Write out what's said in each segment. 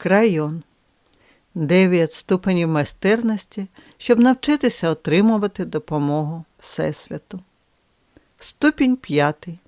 Крайон. Дев'ять ступенів майстерності, щоб навчитися отримувати допомогу Всесвіту. Ступінь п'ятий.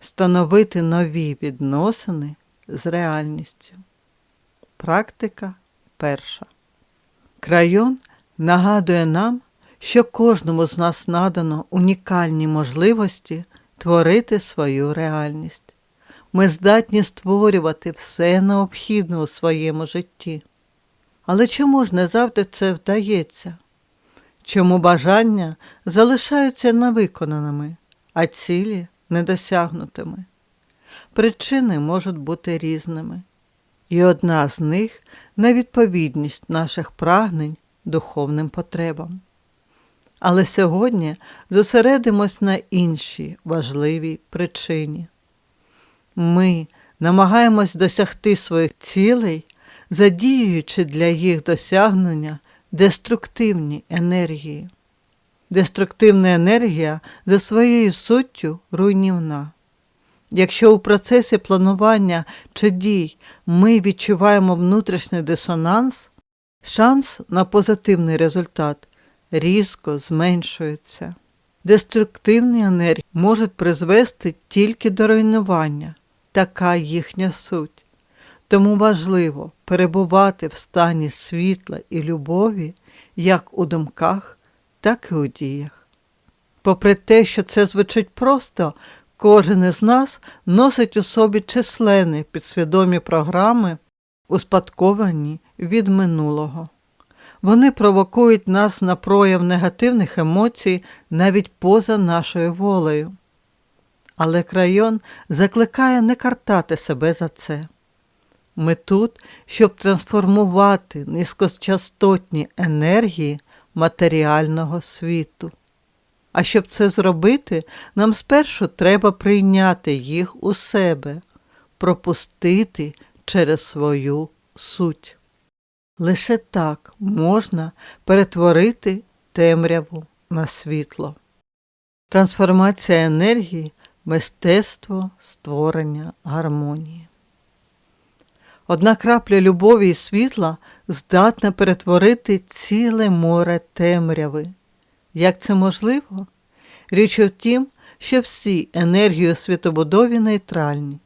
Встановити нові відносини з реальністю. Практика перша. Крайон нагадує нам, що кожному з нас надано унікальні можливості творити свою реальність. Ми здатні створювати все необхідне у своєму житті. Але чому ж не завжди це вдається? Чому бажання залишаються невиконаними, а цілі недосягнутими? Причини можуть бути різними, і одна з них невідповідність наших прагнень духовним потребам. Але сьогодні зосередимось на іншій важливій причині. Ми намагаємось досягти своїх цілей, задіюючи для їх досягнення деструктивні енергії. Деструктивна енергія за своєю суттю руйнівна. Якщо у процесі планування чи дій ми відчуваємо внутрішній дисонанс, шанс на позитивний результат різко зменшується. Деструктивні енергії можуть призвести тільки до руйнування, така їхня суть. Тому важливо перебувати в стані світла і любові як у думках, так і у діях. Попри те, що це звучить просто, кожен із нас носить у собі численні підсвідомі програми, успадковані від минулого. Вони провокують нас на прояв негативних емоцій навіть поза нашою волею. Але крайон закликає не картати себе за це. Ми тут, щоб трансформувати низькочастотні енергії матеріального світу. А щоб це зробити, нам спершу треба прийняти їх у себе, пропустити через свою суть. Лише так можна перетворити темряву на світло. Трансформація енергії мистецтво створення гармонії. Одна крапля любові і світла здатна перетворити ціле море темряви. Як це можливо? Річ у тім, що всі енергії у світобудові нейтральні.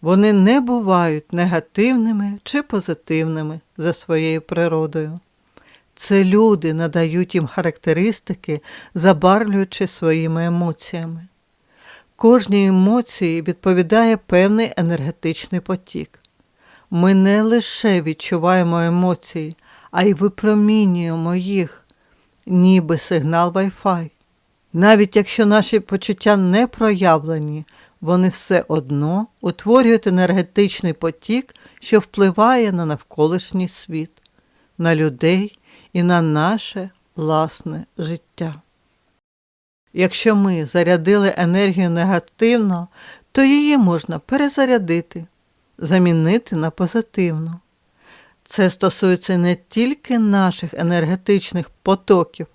Вони не бувають негативними чи позитивними за своєю природою. Це люди надають їм характеристики, забарвлюючи своїми емоціями. Кожній емоції відповідає певний енергетичний потік. Ми не лише відчуваємо емоції, а й випромінюємо їх, ніби сигнал Wi-Fi. Навіть якщо наші почуття не проявлені, вони все одно утворюють енергетичний потік, що впливає на навколишній світ, на людей і на наше власне життя. Якщо ми зарядили енергію негативно, то її можна перезарядити, замінити на позитивну. Це стосується не тільки наших енергетичних потоків,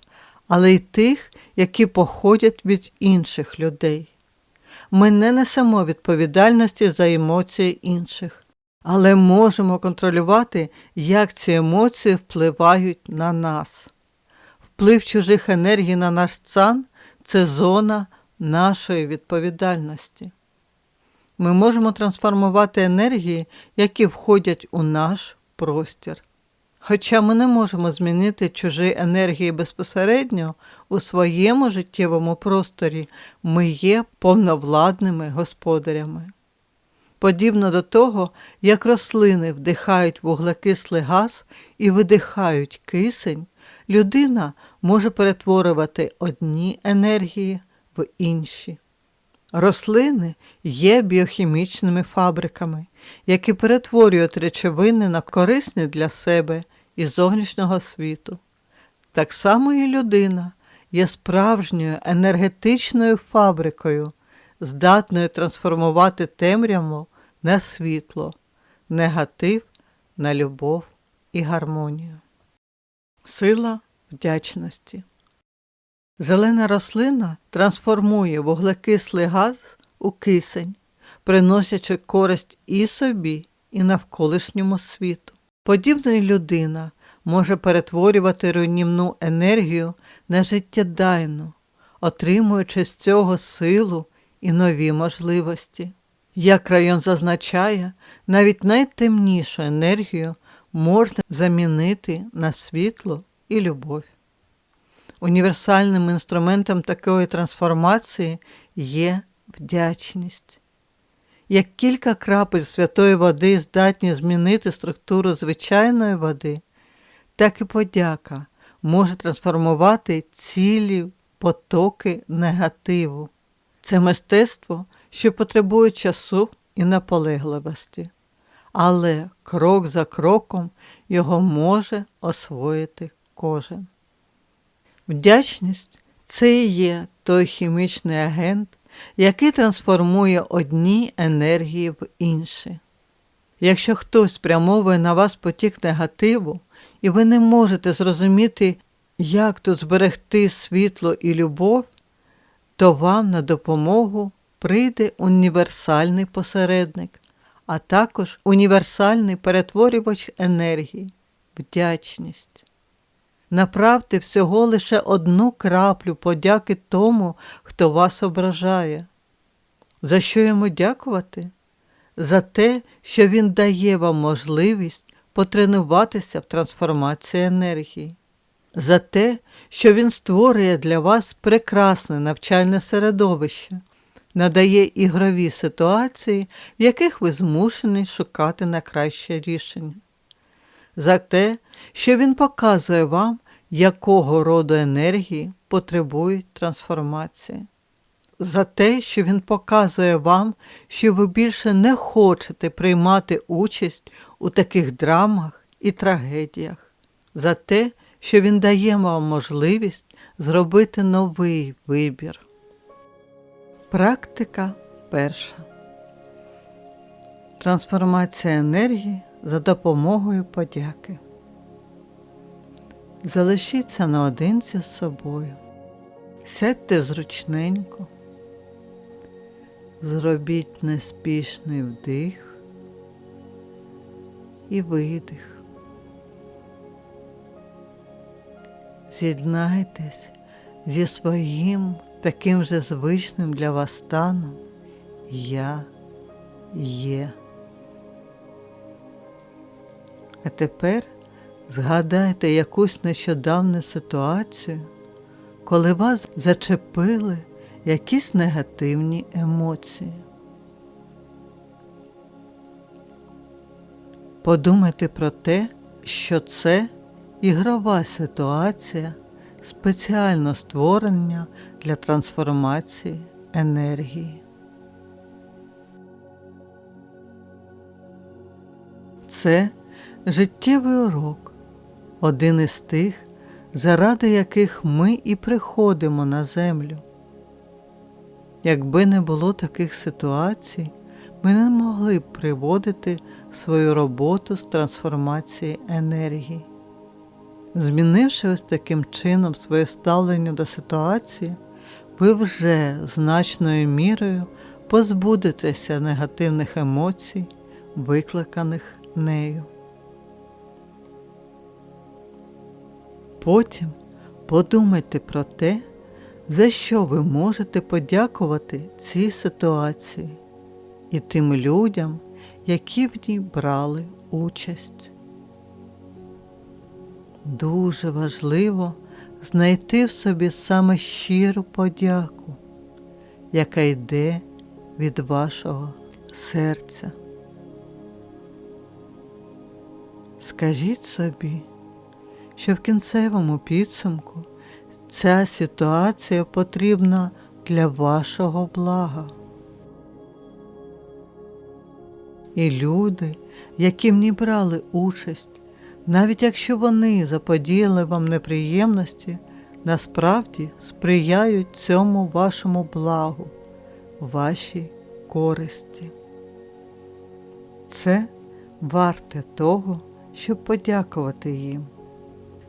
але й тих, які походять від інших людей. Ми не несемо відповідальності за емоції інших, але можемо контролювати, як ці емоції впливають на нас. Вплив чужих енергій на наш цан це зона нашої відповідальності. Ми можемо трансформувати енергії, які входять у наш простір. Хоча ми не можемо змінити чужі енергії безпосередньо у своєму життєвому просторі, ми є повновладними господарями. Подібно до того, як рослини вдихають вуглекислий газ і видихають кисень, людина може перетворювати одні енергії в інші. Рослини є біохімічними фабриками, які перетворюють речовини на корисні для себе і зовнішнього світу. Так само і людина є справжньою енергетичною фабрикою, здатною трансформувати темряву на світло, негатив на любов і гармонію. Сила вдячності. Зелена рослина трансформує вуглекислий газ у кисень, приносячи користь і собі, і навколишньому світу. Подібна людина може перетворювати руйнівну енергію на життєдайну, отримуючи з цього силу і нові можливості. Як район зазначає, навіть найтемнішу енергію можна замінити на світло і любов. Універсальним інструментом такої трансформації є вдячність. Як кілька крапель святої води здатні змінити структуру звичайної води, так і подяка може трансформувати цілі потоки негативу. Це мистецтво, що потребує часу і наполегливості, але крок за кроком його може освоїти кожен. Вдячність це і є той хімічний агент, який трансформує одні енергії в інші. Якщо хтось спрямовує на вас потік негативу, і ви не можете зрозуміти, як тут зберегти світло і любов, то вам на допомогу прийде універсальний посередник, а також універсальний перетворювач енергії, вдячність. Направте всього лише одну краплю подяки тому, хто вас ображає. За що йому дякувати? За те, що він дає вам можливість потренуватися в трансформації енергії, за те, що він створює для вас прекрасне навчальне середовище, надає ігрові ситуації, в яких ви змушені шукати на краще рішення. За те, що він показує вам, якого роду енергії потребують трансформації, за те, що він показує вам, що ви більше не хочете приймати участь у таких драмах і трагедіях, за те, що він дає вам можливість зробити новий вибір. Практика перша. Трансформація енергії за допомогою подяки. Залишіться наодинці з собою. Сядьте зручненько. Зробіть неспішний вдих і видих. З'єднайтесь зі своїм таким же звичним для вас станом Я є. А тепер згадайте якусь нещодавню ситуацію, коли вас зачепили якісь негативні емоції. Подумайте про те, що це ігрова ситуація, спеціально створення для трансформації енергії. Це життєвий урок, один із тих, заради яких ми і приходимо на землю. Якби не було таких ситуацій, ми не могли б приводити свою роботу з трансформації енергії. Змінивши ось таким чином своє ставлення до ситуації, ви вже значною мірою позбудетеся негативних емоцій, викликаних нею. Потім подумайте про те, за що ви можете подякувати цій ситуації і тим людям, які в ній брали участь. Дуже важливо знайти в собі саме щиру подяку, яка йде від вашого серця. Скажіть собі, що в кінцевому підсумку ця ситуація потрібна для вашого блага. І люди, які в ній брали участь, навіть якщо вони заподіяли вам неприємності, насправді сприяють цьому вашому благу, вашій користі. Це варте того, щоб подякувати їм.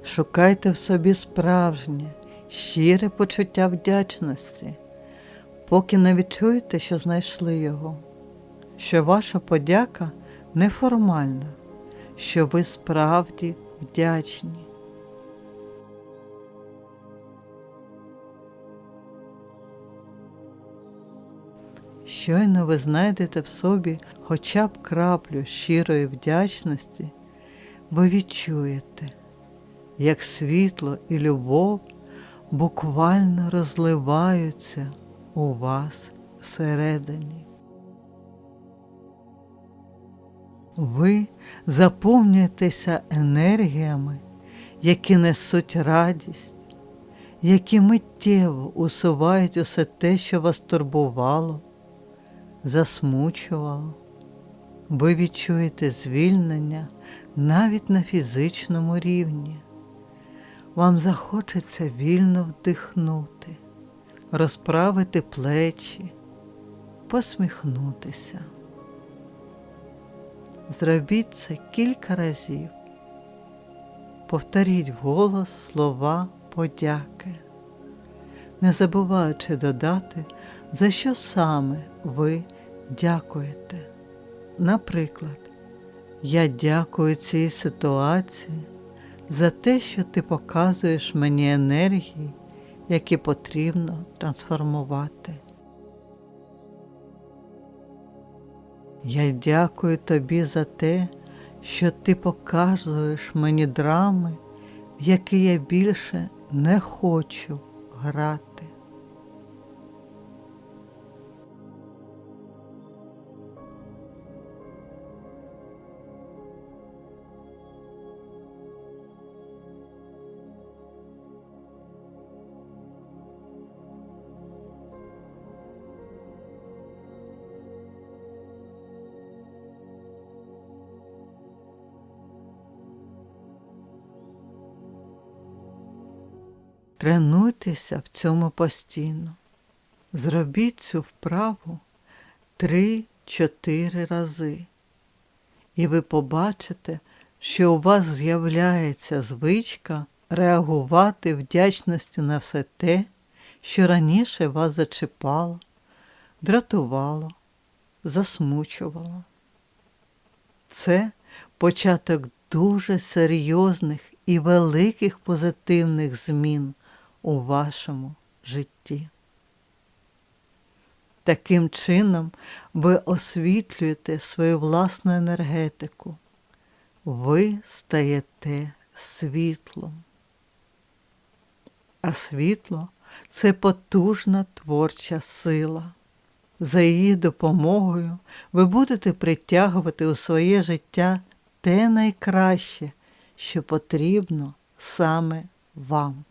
Шукайте в собі справжнє, щире почуття вдячності, поки не відчуєте, що знайшли його, що ваша подяка неформальна, що ви справді вдячні. Щойно ви знайдете в собі хоча б краплю щирої вдячності, ви відчуєте, як світло і любов буквально розливаються у вас всередині. Ви заповнюєтеся енергіями, які несуть радість, які миттєво усувають усе те, що вас турбувало, засмучувало. Ви відчуєте звільнення навіть на фізичному рівні. Вам захочеться вільно вдихнути, розправити плечі, посміхнутися. Зробіть це кілька разів. Повторіть вголос слова подяки, не забуваючи додати, за що саме ви дякуєте. Наприклад, я дякую цій ситуації за те, що ти показуєш мені енергії, які потрібно трансформувати. Я дякую тобі за те, що ти показуєш мені драми, в які я більше не хочу грати. Тренуйтеся в цьому постійно. Зробіть цю вправу 3-4 рази, і ви побачите, що у вас з'являється звичка реагувати вдячності на все те, що раніше вас зачіпало, дратувало, засмучувало. Це початок дуже серйозних і великих позитивних змін у вашому житті. Таким чином ви освітлюєте свою власну енергетику. Ви стаєте світлом. А світло це потужна творча сила. За її допомогою ви будете притягувати у своє життя те найкраще, що потрібно саме вам.